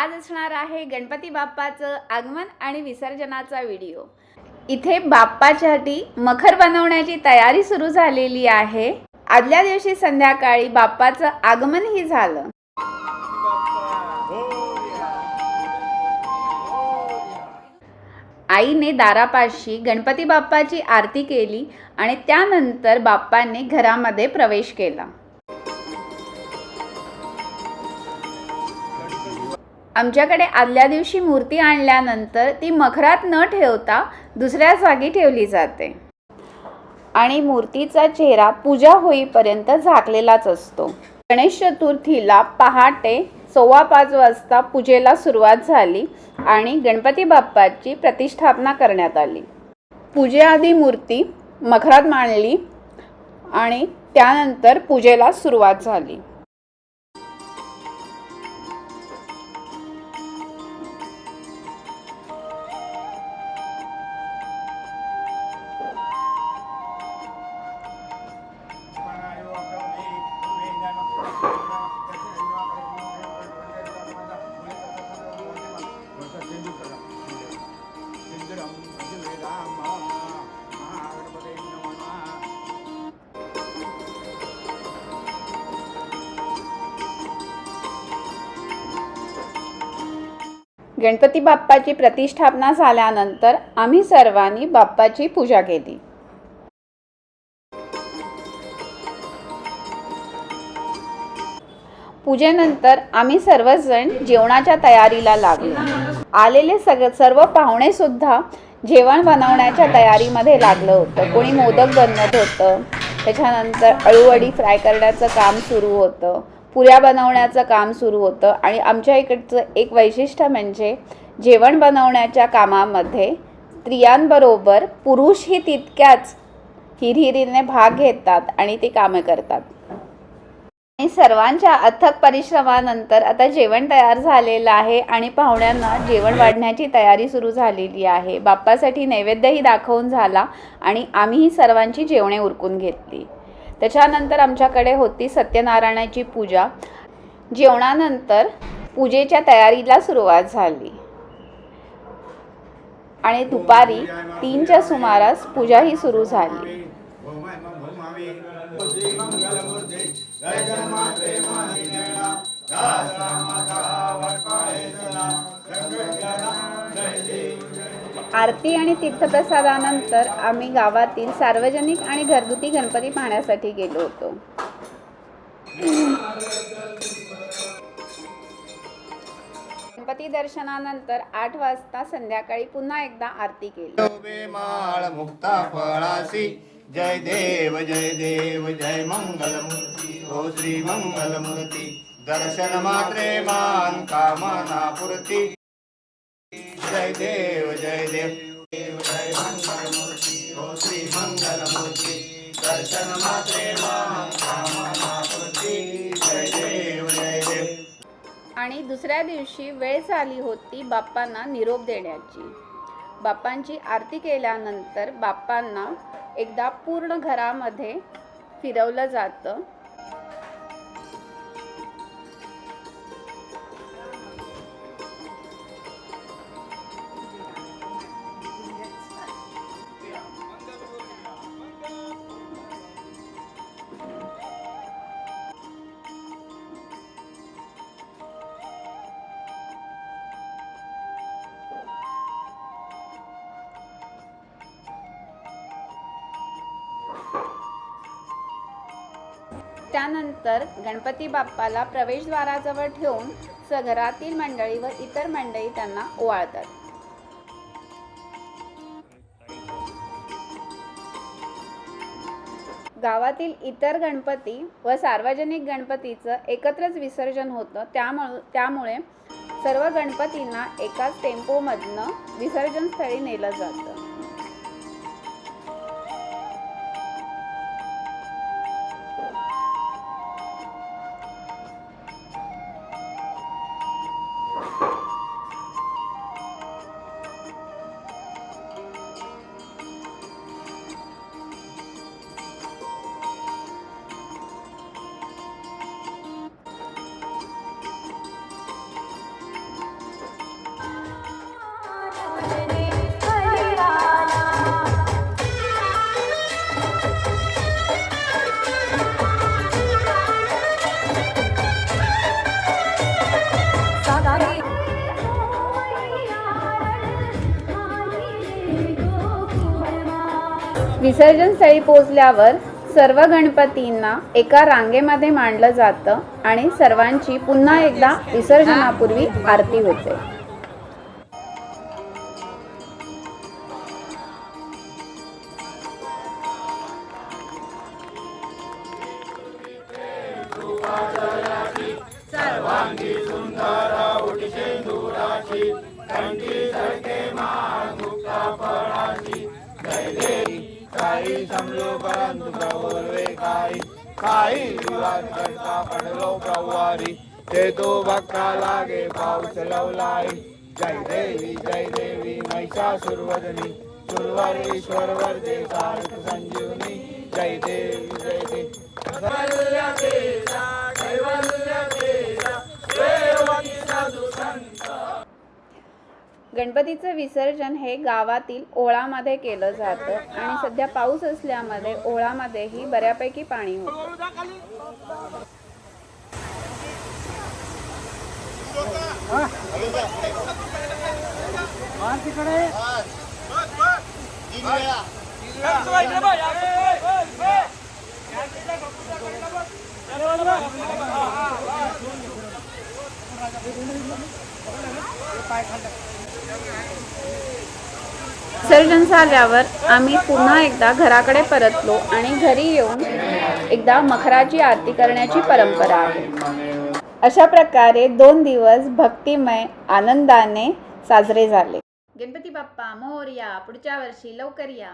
आज असणार आहे गणपती बाप्पाचं आगमन आणि विसर्जनाचा व्हिडिओ. इथे बाप्पासाठी मखर बनवण्याची तयारी सुरू झालेली आहे. आदल्या दिवशी संध्याकाळी बाप्पाचं आगमनही झालं. आईने दारापाशी गणपती बाप्पाची आरती केली आणि त्यानंतर बाप्पाने घरामध्ये प्रवेश केला. आमच्याकडे आदल्या दिवशी मूर्ती आणल्यानंतर ती मखरात न ठेवता दुसऱ्या जागी ठेवली जाते. आणि मूर्तीचा चेहरा पूजा होईपर्यंत झाकलेलाच असतो. गणेश चतुर्थीला पहाटे सव्वा पाच वाजता पूजेला सुरुवात झाली आणि गणपती बाप्पाची प्रतिष्ठापना करण्यात आली. पूजेआधी मूर्ती मखरात मांडली आणि त्यानंतर पूजेला सुरुवात झाली. गणपती बाप्पाची प्रतिष्ठापना झाल्यानंतर आम्ही सर्वांनी बाप्पाची पूजा केली. पूजेनंतर आम्ही सर्वजण जेवणाच्या तयारीला लागलो. आलेले सग सर्व पाहुणे सुद्धा जेवण बनवण्याच्या तयारीमध्ये लागलं होतं. कोणी मोदक बनवत होतं. त्याच्यानंतर अळूवडी फ्राय करण्याचं काम सुरू होतं. पुऱ्या बनवण्याचं काम सुरू होतं आणि आमच्या इकडचं एक वैशिष्ट्य म्हणजे जेवण बनवण्याच्या कामामध्ये स्त्रियांबरोबर पुरुषही तितक्याच हिरहिरीने भाग घेतात आणि ती कामे करतात. आणि सर्वांच्या अथक परिश्रमानंतर आता जेवण तयार झालेलं आहे आणि पाहुण्यांना जेवण वाढण्याची तयारी सुरू झालेली आहे. बाप्पासाठी नैवेद्यही दाखवून झाला आणि आम्हीही सर्वांची जेवणे उरकून घेतली. त्याच्यानंतर आमच्याकडे होती सत्यनारायणाची पूजा. जेवणानंतर पूजेच्या तयारीला सुरुवात झाली. आणि दुपारी तीनच्या सुमारास पूजाही सुरू झाली. आरती आणि तीर्थप्रसादानंतर आम्ही गावातील सार्वजनिक आणि घरगुती गणपती पाहण्यासाठी गेलो होतो. गणपती दर्शनानंतर आठ वाजता संध्याकाळी पुन्हा एकदा आरती केली. माळ मुक्ता फळासी. जय देव जय देव जय मंगलमूर्ती हो श्री मंगल दर्शन मात्रे मान कामना पुरती जय देव जय देव देव जय मंगलमूर्ती हो श्री मंगल दर्शन मात्रे जय देव जय देव आणि दुसऱ्या दिवशी वेळ झाली होती बाप्पांना निरोप देण्याची. बाप्पांची आरती केल्यानंतर बाप्पांना एकदा पूर्ण घरामध्ये फिरवलं जातं. त्यानंतर गणपती बाप्पाला प्रवेशद्वाराजवळ ठेवून सघरातील घरातील मंडळी व इतर मंडळी त्यांना ओवाळतात. गावातील इतर गणपती व सार्वजनिक गणपतीचं एकत्रच विसर्जन होतं. त्यामुळे त्यामुळे सर्व गणपतींना एकाच टेम्पोमधनं विसर्जन स्थळी नेलं जातं. विसर्जन स्थळी पोचल्यावर सर्व गणपतींना एका रांगेमध्ये मांडलं जातं आणि सर्वांची पुन्हा एकदा विसर्जनापूर्वी आरती होते. काही परंतु प्रभुर्वे काही काही विवाद करता पडलो प्रवारी ते तो भक्ता लागे पाऊस लवलाई. जय देवी जय देवी महिषा महिषासुरवदनी सुरवरेश्वर वरदे सारथ संजीवनी. जय देवी जय देवी. गणपतीचं विसर्जन हे गावातील ओळामध्ये केलं जातं आणि सध्या पाऊस असल्यामध्ये ओळामध्येही बऱ्यापैकी पाणी होतं. विसर्जन झाल्यावर आम्ही पुन्हा एकदा घराकडे परतलो आणि घरी येऊन एकदा मखराची आरती करण्याची परंपरा आहे. अशा प्रकारे दोन दिवस भक्तिमय आनंदाने साजरे झाले. गणपती बाप्पा मोरया पुढच्या वर्षी लवकर या.